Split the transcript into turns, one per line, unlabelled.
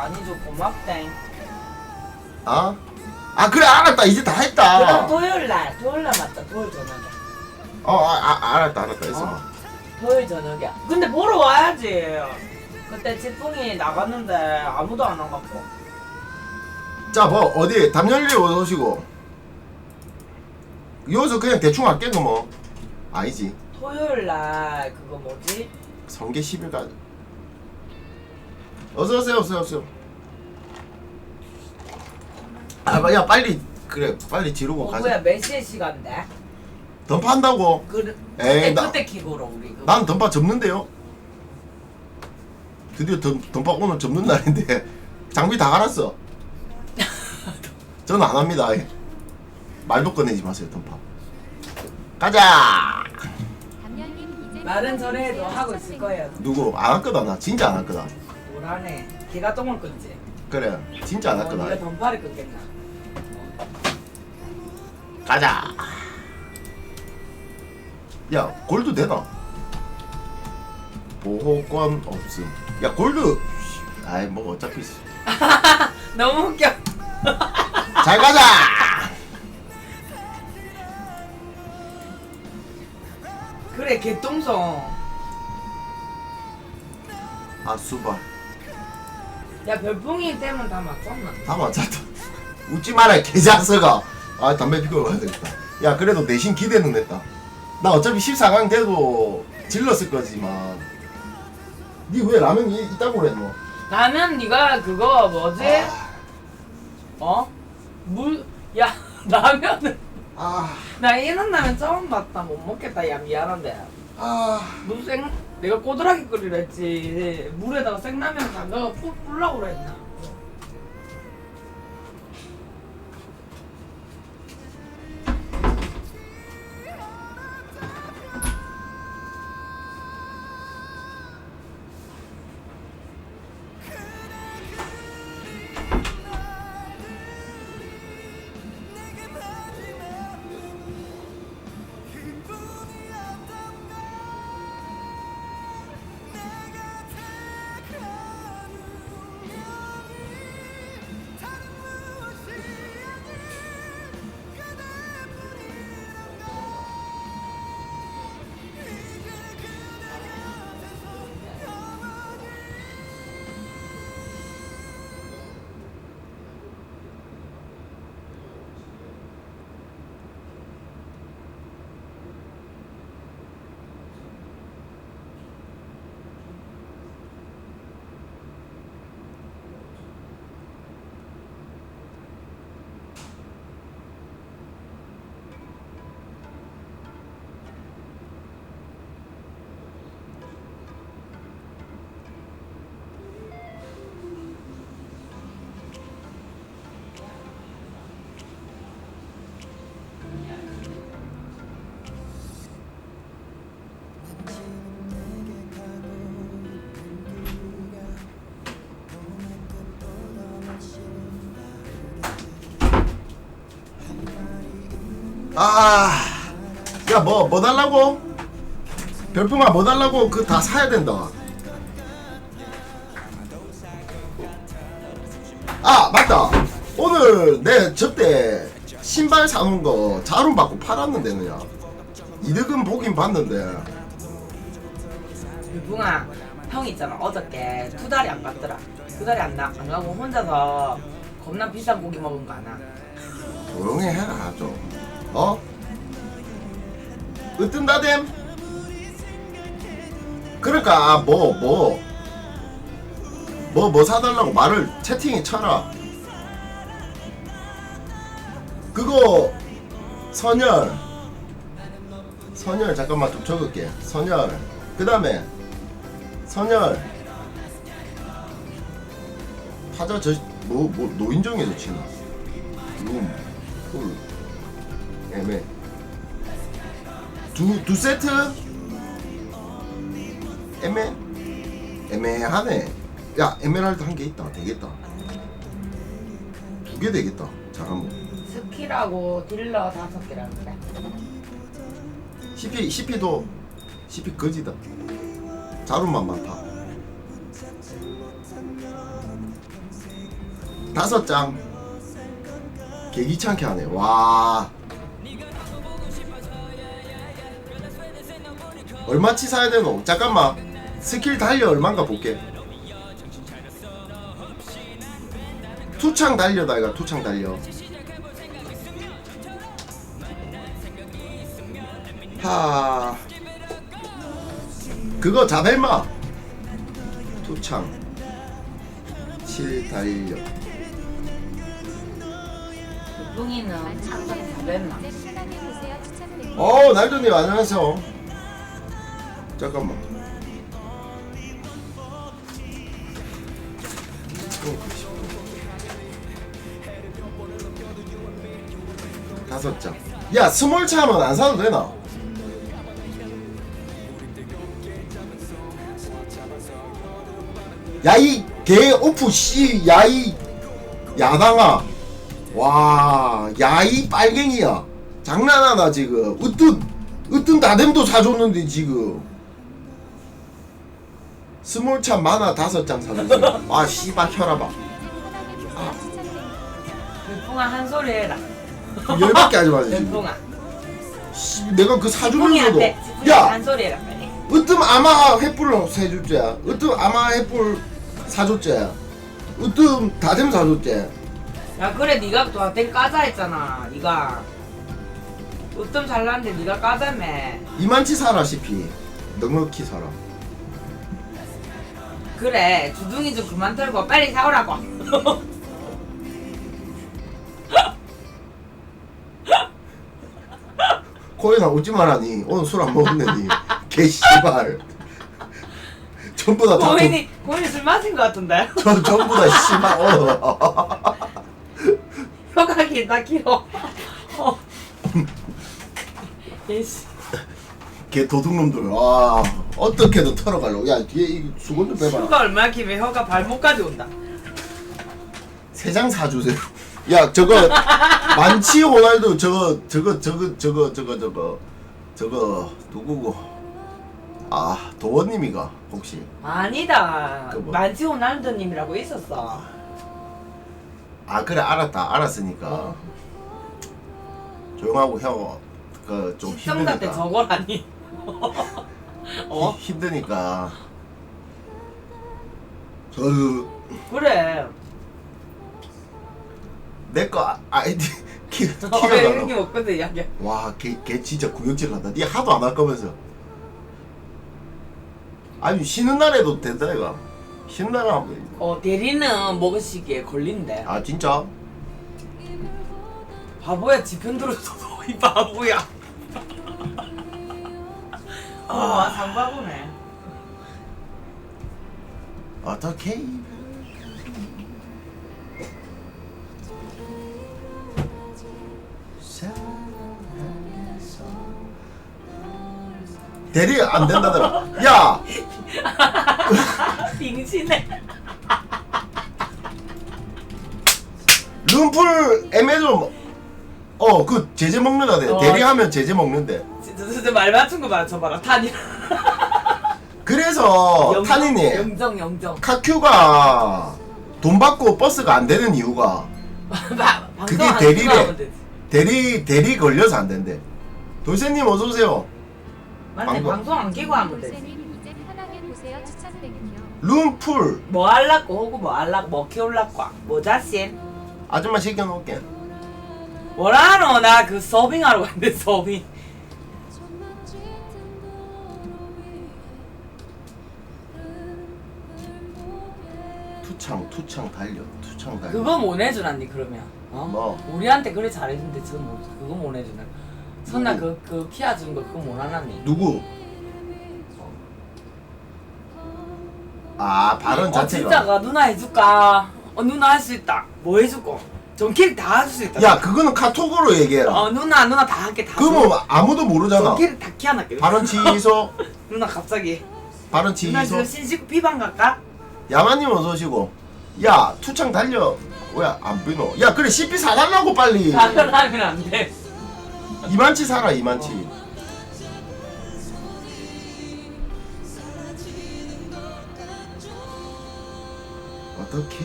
많이 줘 고맙땡.
아? 아 그래 알았다 이제 다
그럼
했다
토요일 날 토요일 날 맞다 토요일 저녁에.
어 아, 아, 알았다 알았다 있어
어. 토요일 저녁에. 근데 보러 와야지. 그때 지풍이 나갔는데 아무도 안 와갖고.
자뭐 어디 담열리 오시고 여기서 그냥 대충 할게 그뭐 아니지
토요일 날 그거 뭐지?
성계 10일까지 어서 오세요 어서 오세요. 아 야 빨리 그래 빨리 지르고
어,
가자.
뭐야 몇 시에 시간대?
던파한다고.
그
에이,
그때
나-
그때 키고로 우리 그거.
난 던파 접는데요. 드디어 던, 던파 오늘 접는 날인데 장비 다 갈았어. 저는 안 합니다. 아예. 말도 꺼내지 마세요 던파. 가자!
말은 저래도 하고 있을 거예요.
누구? 안 할 거다 나. 진짜 안 할 거다
뭐라네. 걔가 똥을 끊지.
그래 진짜 안할
어, 네가 던파를 끊겠나?
가자 야 골드 되나 보호권 없음 야 골드 아이 뭐 어차피 있어.
너무 웃겨.
잘 가자
그래 개똥성.
아 수발
야 별풍이 때문 다 맞췄나?
다 맞았다. 웃지 마라 개작서가 아 담배 피고 가야 되겠다. 야 그래도 내신 기대는 했다. 나 어차피 14강 돼도 질렀을 거지만. 니 왜 라면 이- 이따고 그랬노
라면 네가 그거 뭐지?
아,
어? 물? 야 라면은.
아,
나 이런 라면 처음 봤다. 못 먹겠다. 야 미안한데
아.
무생 내가 꼬들하게 끓이려 했지 물에다가 생라면 담가가 푹 불라고 그랬나
아, 야, 뭐, 뭐 달라고? 별풍아, 뭐 달라고? 그 다 사야 된다. 아, 맞다. 오늘 내 저때 신발 사놓은 거 자rum 받고 팔았는데, 그냥. 이득은 보긴 봤는데.
유붕아 형 있잖아 어저께 두 달이 안 갔더라 두 달이 안, 나, 안 가고 혼자서 겁나 비싼 고기 먹은 거 아나
조용히 해라, 좀. 어? 으뜸다댐? 그러니까, 뭐, 뭐. 뭐, 뭐 사달라고 말을 채팅에 쳐라. 그거, 선열. 선열, 잠깐만 좀 적을게. 선열. 그 다음에, 선열. 타자 저, 뭐, 뭐, 노인정에서 치나. 룸, 홀, 애매. 두, 두 세트? 애매? 애매하네. 야, 에메랄드 한 개 있다. 되겠다. 두 개 되겠다. 잘하면.
스킬하고 딜러 다섯 개라는데
CP, CP도, CP 거지다. 자루만 많다. 다섯 장 개기찮게 하네 와 얼마치 사야 되노? 잠깐만 스킬 달려. 얼마인가 볼게. 투창 달려다 이가. 투창 달려. 하. 그거 자벨마. 투창. 7 달려.
뿡이는 항상 자벤나.
편하게 보세요. 추천드립니다.
어 날도님 안녕하세요 잠깐만. 다섯 장 야 스몰 차면 안 사도 되나? 야이 개 오프 씨 야이. 야당아. 와 야이 빨갱이야. 장난하나 지금. 으뜸. 으뜸 다됨도 사줬는데 지금 스몰차 만화 다섯 장 사줬어 아 씨발 혈압아.
추천드립니다.
뿡아 한 소리 해라.
열받게 하지 마 지금
뿡아.
씨, 내가 그 사주면서도
뿡이한테 뿡이 야한 소리 해라 빨리.
으뜸 아마 횃불 세줄째야 으뜸 아마 횃불 사줬째야 으뜸 다됨 사줬째
야 그래 네가 너한테 까자 했잖아. 네가. 으뜸 잘났는데 네가 까자며.
이만치 사라 시피 넉넉히 사라
그래 주둥이 좀 그만 털고 빨리 사오라고.
코에나 오지 말라니 오늘 술 안 먹었네니 개 씨발 전부 다다 돈-
고인이 고인이 술 마신 것 같은데.
저 전부 다 씨발 어.
혀가 길다 길어. 어. 예씨.
개 도둑놈들 와 어떻게든 털어가려고 야 뒤에 이 수건 좀 빼봐라
혀가 얼마나 길면 혀가 발목까지 온다.
세 장 사주세요 야 저거 만치 호날두 저거 저거 저거 저거 저거 저거 저거 누구고 아 도원님이가 혹시
아니다.
그 뭐?
만지 호날두님이라고 있었어.
아 그래 알았다 알았으니까
어.
조용하고 형그좀
시청자 때
힘드니까
저거라니. 어?
히- 힘드니까 저그
그래.
내거 아이디 키
어, 왜 이렇게
키워달라고
먹거든 이야기야.
와걔 걔 진짜 구역질 한다 니 하도 안 할 거면서 아니 쉬는 날에도 된다 이가 쉬는 날에 하면 돼.
어 대리는 먹으시기에 걸린대.
아 진짜
바보야 지편 들었어도 이 바보야. 아 상바보네.
어떻게 대리 안 된다더라 야
빙신해.
룸풀 애매 좀 어 그 제재 먹는다 대
어.
대리하면 제재 먹는데
진짜 말 맞춘 거 맞춰봐라 탄이.
그래서 탄이님
영정 영정.
카큐가 돈 받고 버스가 안 되는 이유가
방송
그게
안
대리래.
되지.
대리 대리 걸려서 안 된대 돌쇠님 어서 오세요
맞네
방송.
방송 안 끼고 하면 되지.
선생님 이제 편하게 보세요. 추천드립니다.
룸풀
뭐 할라고 하고 뭐 할라고 뭐 키울라고 뭐 자신.
아줌마 시켜놓을게
뭐라노 나 그 서빙하러 갔는데 서빙.
투창 투창 달려 투창 달려
그거 못 해주란니 그러면. 어?
뭐?
우리한테 그래 잘해준데 저 뭐, 그거 못 해주나? 선나? 그, 그 키아 준거 그거 못 하나니?
누구? 아 발언
어
자체가
진짜가 누나 해줄까? 어 누나 할 수 있다. 뭐 해줄거? 전캐리 다할 수 있다.
야 그거는 카톡으로 얘기해라
어 누나 누나 다 할게 다.
그거 뭐 아무도 모르잖아
전캐리 다 키워놨게.
발언 취소
누나 갑자기.
발언
누나
취소
지금 신식 비방 갈까?
야마님 어서 오시고 야 투창 달려. 왜안 비노? 야 그래 CP 사달라고 빨리.
다른 하면 안 돼.
이만치 사라 이만치. 어떻게